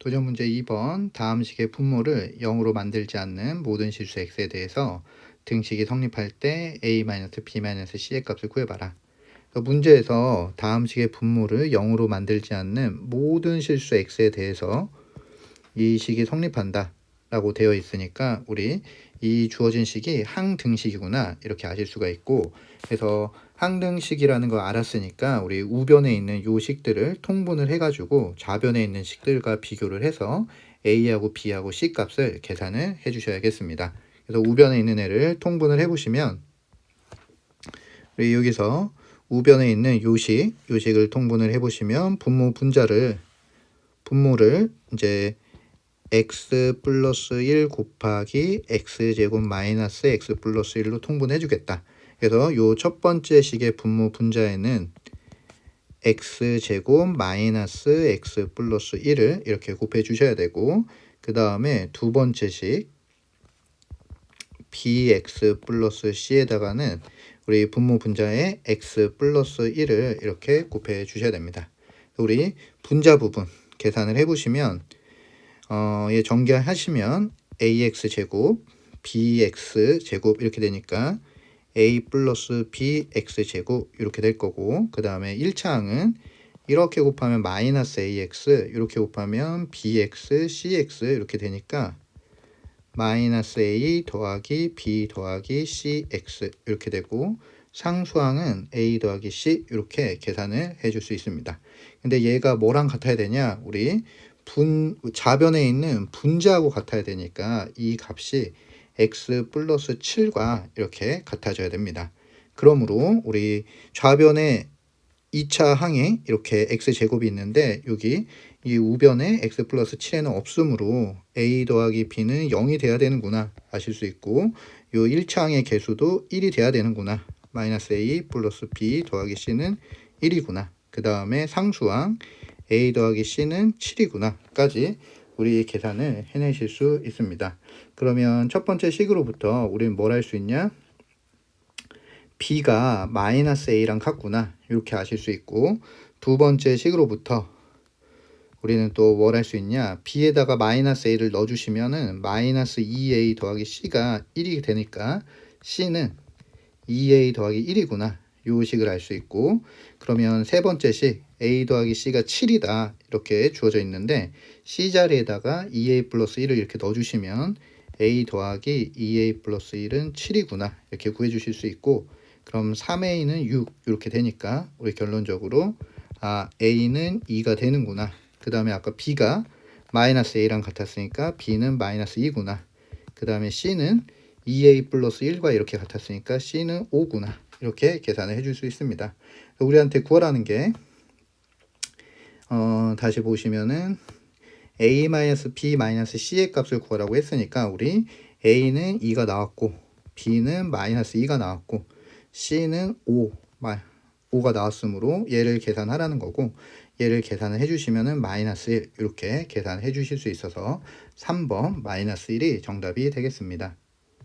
도전 문제 2번 다음 식의 분모를 0으로 만들지 않는 모든 실수 x에 대해서 등식이 성립할 때 a-b-c의 값을 구해봐라. 그래서 문제에서 다음 식의 분모를 0으로 만들지 않는 모든 실수 x에 대해서 이 식이 성립한다 라고 되어 있으니까 우리 이 주어진 식이 항등식이구나 이렇게 아실 수가 있고 그래서 항등식이라는 걸 알았으니까 우리 우변에 있는 요 식들을 통분을 해가지고 좌변에 있는 식들과 비교를 해서 a하고 b하고 c 값을 계산을 해 주셔야겠습니다. 그래서 우변에 있는 애를 통분을 해보시면 우리 여기서 우변에 있는 요식 요식을 통분을 해보시면 분모 분자를 분모를 이제 x 플러스 1 곱하기 x제곱 마이너스 x 플러스 1로 통분해 주겠다. 그래서 요 첫 번째 식의 분모 분자에는 x제곱 마이너스 x 플러스 1을 이렇게 곱해 주셔야 되고 그 다음에 두 번째 식 bx 플러스 c에다가는 우리 분모 분자에 x 플러스 1을 이렇게 곱해 주셔야 됩니다. 우리 분자 부분 계산을 해보시면 어, 예, 전개하시면 ax 제곱 bx 제곱 이렇게 되니까 a 플러스 bx 제곱 이렇게 될 거고 그 다음에 1차 항은 이렇게 곱하면 마이너스 ax 이렇게 곱하면 bx cx 이렇게 되니까 마이너스 a 더하기 b 더하기 cx 이렇게 되고 상수항은 a 더하기 c 이렇게 계산을 해줄 수 있습니다. 근데 얘가 뭐랑 같아야 되냐? 우리 분 좌변에 있는 분자하고 같아야 되니까 이 값이 x 플러스 7과 이렇게 같아져야 됩니다. 그러므로 우리 좌변에 2차 항에 이렇게 x 제곱이 있는데 여기 이 우변에 x 플러스 7에는 없으므로 a 더하기 b는 0이 돼야 되는구나 아실 수 있고 요 1차 항의 개수도 1이 돼야 되는구나 마이너스 a 플러스 b 더하기 c는 1이구나 그 다음에 상수항 a 더하기 c는 7이구나까지 우리 계산을 해내실 수 있습니다. 그러면 첫 번째 식으로부터 우리는 뭘 할 수 있냐? b가 마이너스 a랑 같구나 이렇게 아실 수 있고 두 번째 식으로부터 우리는 또 뭘 할 수 있냐 b에다가 마이너스 a를 넣어주시면은 마이너스 2a 더하기 c가 1이 되니까 c는 2a 더하기 1이구나 요 식을 알 수 있고 그러면 세 번째 식 a 더하기 c가 7이다 이렇게 주어져 있는데 c 자리에다가 2a 플러스 1을 이렇게 넣어주시면 a 더하기 2a 플러스 1은 7이구나 이렇게 구해주실 수 있고 그럼 3a는 6 이렇게 되니까 우리 결론적으로 아 a는 2가 되는구나. 그 다음에 아까 b가 마이너스 a랑 같았으니까 b는 마이너스 2구나. 그 다음에 c는 2a 플러스 1과 이렇게 같았으니까 c는 5구나 이렇게 계산을 해줄 수 있습니다 우리한테 구하라는 게 어, 다시 보시면은 a-b-c의 값을 구하라고 했으니까 우리 a는 2가 나왔고 b는 마이너스 2가 나왔고 c는 5, 5가 나왔으므로 얘를 계산하라는 거고 얘를 계산을 해주시면은 마이너스 1 이렇게 계산해 주실 수 있어서 3번 마이너스 1이 정답이 되겠습니다.